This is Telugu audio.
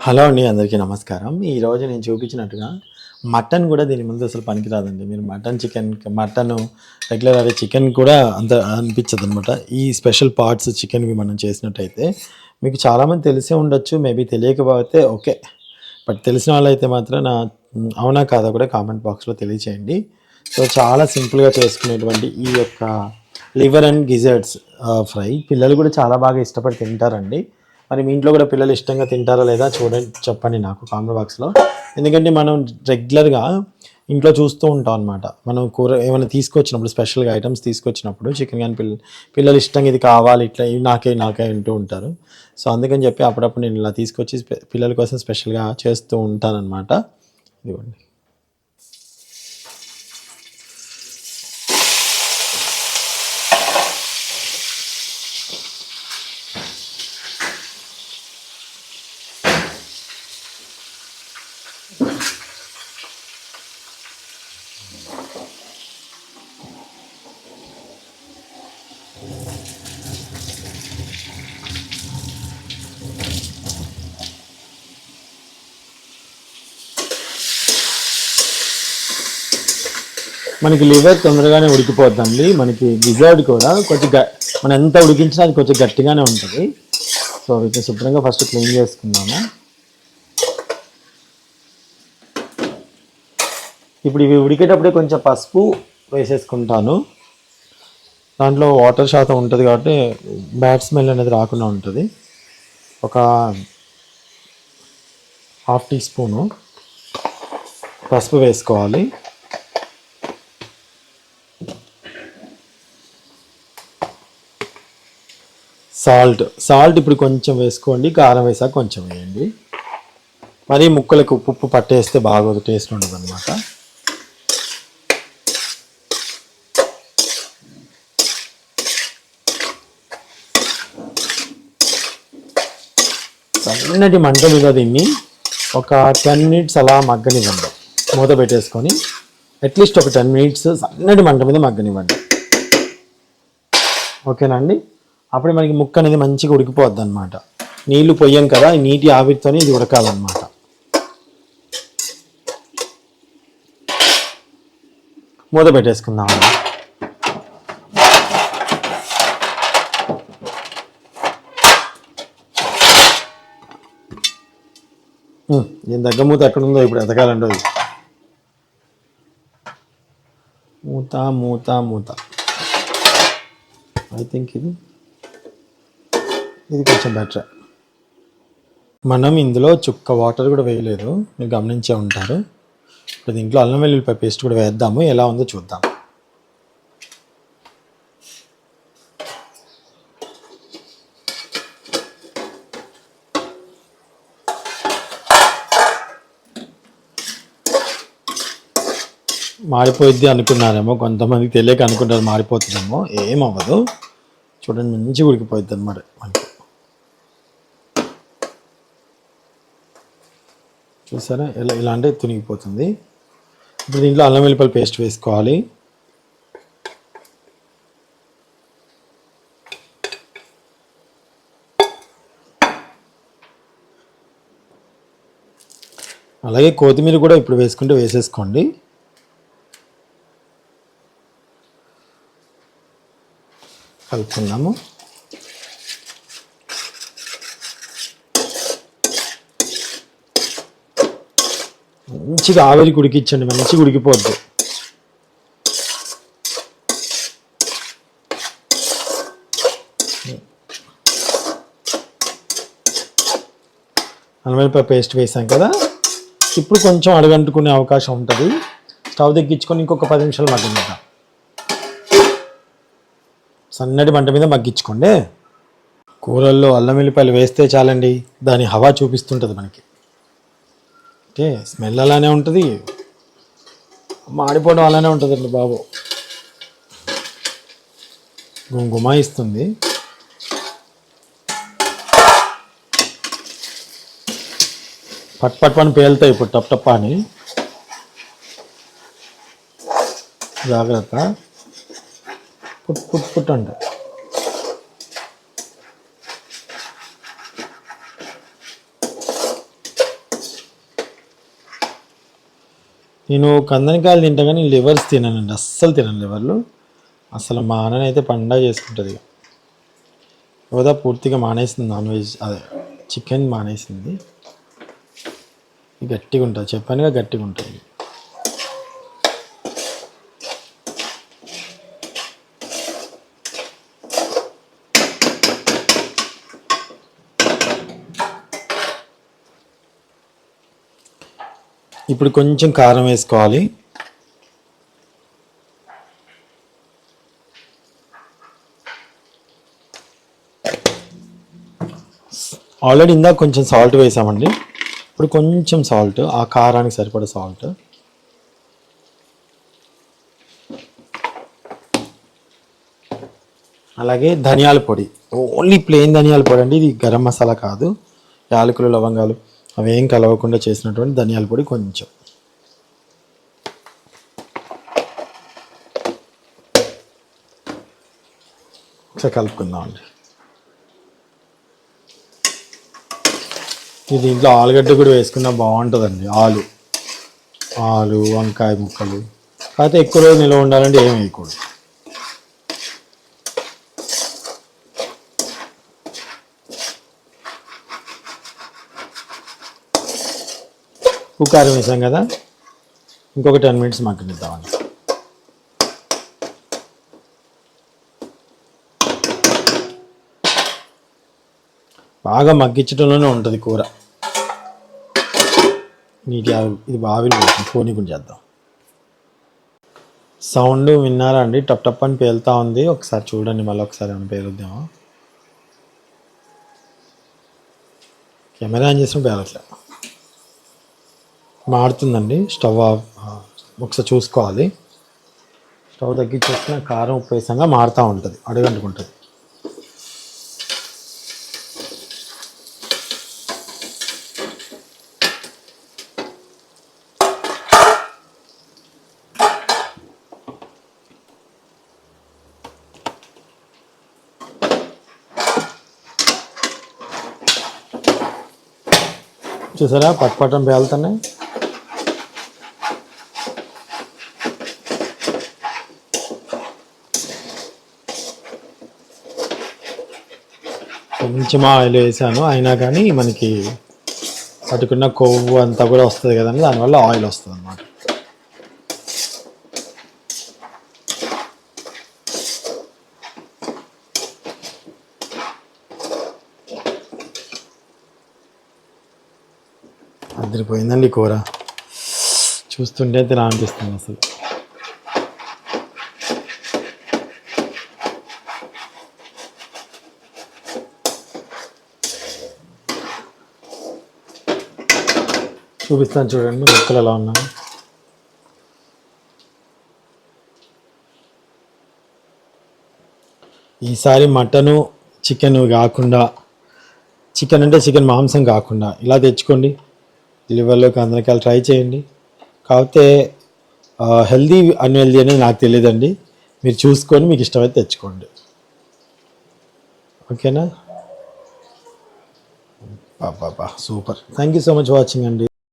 హలో అండి అందరికీ నమస్కారం. ఈరోజు నేను చూపించినట్టుగా మటన్ కూడా దీని ముందు అసలు పనికిరాదండి. మీరు మటన్ చికెన్ మటన్ రెగ్యులర్ అదే చికెన్ కూడా అంత అనిపించదు అనమాట ఈ స్పెషల్ పార్ట్స్ చికెన్వి మనం చేసినట్టయితే మీకు చాలామంది తెలిసే ఉండొచ్చు మేబీ తెలియకపోతే ఓకే. బట్ తెలిసిన వాళ్ళైతే మాత్రం నా అవునా కాదా కూడా కామెంట్ బాక్స్లో తెలియచేయండి. సో చాలా సింపుల్గా చేసుకునేటువంటి ఈ యొక్క లివర్ అండ్ గిజర్డ్స్ ఫ్రై. పిల్లలు కూడా చాలా బాగా ఇష్టపడి తింటారండి. మరి మీ ఇంట్లో కూడా పిల్లలు ఇష్టంగా తింటారా లేదా చూడండి చెప్పండి నాకు కామెంట్ బాక్స్లో ఎందుకంటే మనం రెగ్యులర్గా ఇంట్లో చూస్తూ ఉంటాం అనమాట మనం కూర ఏమైనా తీసుకొచ్చినప్పుడు స్పెషల్గా ఐటమ్స్ తీసుకొచ్చినప్పుడు చికెన్ కానీ పిల్ల పిల్లలు ఇష్టంగా ఇది కావాలి ఇట్లా ఇవి నాకే నాకే అంటూ ఉంటారు. సో అందుకని చెప్పి అప్పుడప్పుడు నేను ఇలా తీసుకొచ్చి పిల్లల కోసం స్పెషల్గా చేస్తూ ఉంటానన్నమాట. ఇదిగోండి. మనకి లివర్ తొందరగానే ఉడికిపోద్దండి. మనకి గిజర్డ్ కూడా కొంచెం గ మనం ఎంత ఉడికించినా అది కొంచెం గట్టిగానే ఉంటుంది. సో వీటిని శుభ్రంగా ఫస్ట్ క్లీన్ చేసుకున్నాము. ఇప్పుడు ఇవి ఉడికేటప్పుడే కొంచెం పసుపు వేసేసుకుంటాను. దాంట్లో వాటర్ శాతం ఉంటుంది కాబట్టి బ్యాడ్ స్మెల్ అనేది రాకుండా ఉంటుంది. ఒక హాఫ్ టీ స్పూను పసుపు వేసుకోవాలి. సాల్ట్. సాల్ట్ ఇప్పుడు కొంచెం వేసుకోండి కారం వేసాక కొంచెం వేయండి. మరి ముక్కలకు ఉప్పు ఉప్పు పట్టేస్తే బాగోదు టేస్ట్ ఉండదు అనమాట సన్నటి మంట మీద దీన్ని ఒక టెన్ మినిట్స్ అలా మగ్గనివ్వండి. మూత పెట్టేసుకొని అట్లీస్ట్ ఒక టెన్ మినిట్స్ సన్నటి మంట మీద మగ్గనివ్వండి. ఓకేనా అండి? అప్పుడు మనకి ముక్క అనేది మంచిగా ఉడికిపోద్ది అనమాట నీళ్ళు పొయ్యం కదా ఈ నీటి ఆవిరితోనే ఇది ఉడకాలన్నమాట. మూత పెట్టేసుకుందాం అండి దీని దగ్గర మూత ఎక్కడుందో ఇప్పుడు ఎతకాలండి అది. మూత మూత మూత. ఐ థింక్ ఇది ఇది కొంచెం బెటర్ మనం ఇందులో చుక్క వాటర్ కూడా వేయలేదు. మీరు గమనించే ఉంటారు. ఇప్పుడు దీంట్లో అల్లం వెల్లుల్లిపాయ పేస్ట్ కూడా వేద్దాము. ఎలా ఉందో చూద్దాం. మారిపోయిద్ది అనుకున్నారేమో. కొంతమందికి తెలియక అనుకుంటారు మారిపోతుందేమో. ఏం అవ్వదు చూడండి మంచిగా ఉడికిపోయిద్ది అనమాట మనకి. చూసారా? ఇలా ఇలా అంటే తునిగిపోతుంది. ఇప్పుడు దీంట్లో అల్లం వెల్లిపల్లి పేస్ట్ వేసుకోవాలి. అలాగే కొత్తిమీర కూడా ఇప్పుడు వేసుకుంటే వేసేసుకోండి. కలుపుకుందాము. మంచిగా ఆవిరి ఉడికించండి మంచిగా ఉడికిపోద్ది అల్లమిరపకాయ పేస్ట్ వేసాం కదా ఇప్పుడు కొంచెం అడగంటుకునే అవకాశం ఉంటుంది. స్టవ్ తగ్గించుకొని ఇంకొక పది నిమిషాలు మగ్గిద్దాం సన్నటి మంట మీద మగ్గించుకోండి. కూరల్లో అల్లం వెల్లిపాయలు వేస్తే చాలండి దాని హవా చూపిస్తుంటుంది మనకి. ఓకే స్మెల్ అలానే ఉంటుంది. మాడిపోవడం అలానే ఉంటుందండి బాబు. గుమాయిస్తుంది పట్ పట్ పని పేలుతాయి ఇప్పుడు టప్ టప్ అని. జాగ్రత్త. పుట్ పుట్ పుట్ అంట. నేను కందనకాయలు తింటా కానీ లివర్స్ తిననండి. అస్సలు తినను లివర్లు. అసలు మా అన్ననైతే పండగ చేసుకుంటుంది ఇక. యోధ పూర్తిగా మానేసింది నాన్ వెజ్ అదే చికెన్ మానేసింది. గట్టిగా ఉంటుంది చెప్పానుగా గట్టిగా ఉంటుంది ఇప్పుడు కొంచెం కారం వేసుకోవాలి. ఆల్రెడీ ఇందాక కొంచెం సాల్ట్ వేసామండి. ఇప్పుడు కొంచెం సాల్ట్ ఆ కారానికి సరిపడే సాల్ట్. అలాగే ధనియాల పొడి. ఓన్లీ ప్లెయిన్ ధనియాల పొడి అండి ఇది గరం మసాలా కాదు. యాలకులు లవంగాలు అవేం కలవకుండా చేసినటువంటి ధనియాల పొడి కొంచెం. కలుపుకుందామండి. ఇది దీంట్లో ఆలుగడ్డ కూడా వేసుకున్నా బాగుంటుందండి ఆలు. ఆలు వంకాయ ముక్కలు. కాకపోతే ఎక్కువ రోజు నిల్వ ఉండాలంటే ఏం వేయకూడదు. ఉప్పు కారం వేసాం కదా? ఇంకొక టెన్ మినిట్స్ మగ్గనిద్దామండి బాగా మగ్గించడంలోనే ఉంటుంది కూర. నీటి ఆవి- ఇది బావిలు పోనీ కూడా చేద్దాం. సౌండ్ విన్నారా అండి? టప్ టప్ అని పేలుతా ఉంది. ఒకసారి చూడండి మళ్ళీ ఒకసారి ఏమైనా పేలుద్దామా? కెమెరా ఆన్ చేసిన పేలట్లేదు మాడుతుందండి స్టవ్ ఒకసారి చూసుకోవాలి. స్టవ్ తగ్గించేసిన కారం ఉప్పు మారుతూ ఉంటుంది. అడుగంటుకుంటుంది. చూసారా? పట్టుపట్టం పేలుతున్నాయి. కొంచెం ఆయిల్ వేసాను. అయినా కానీ మనకి పట్టుకున్న కొవ్వు అంతా కూడా వస్తుంది కదండి. దానివల్ల ఆయిల్ వస్తుంది అన్నమాట అదిరిపోయిందండి కూర. చూస్తుంటే అయితే అనిపిస్తుంది అసలు. చూపిస్తాను చూడండి ముక్కలు ఎలా ఉన్నాయి. ఈసారి మటను చికెన్ కాకుండా చికెన్ అంటే చికెన్ మాంసం కాకుండా. ఇలా తెచ్చుకోండి. లివర్లో కందనకాయలు ట్రై చేయండి. కాకపోతే హెల్దీ అన్హెల్దీ అనేది నాకు తెలియదండి. మీరు చూసుకొని మీకు ఇష్టమైతే తెచ్చుకోండి. ఓకేనా? బాబా super. Thank you so much watching అండి.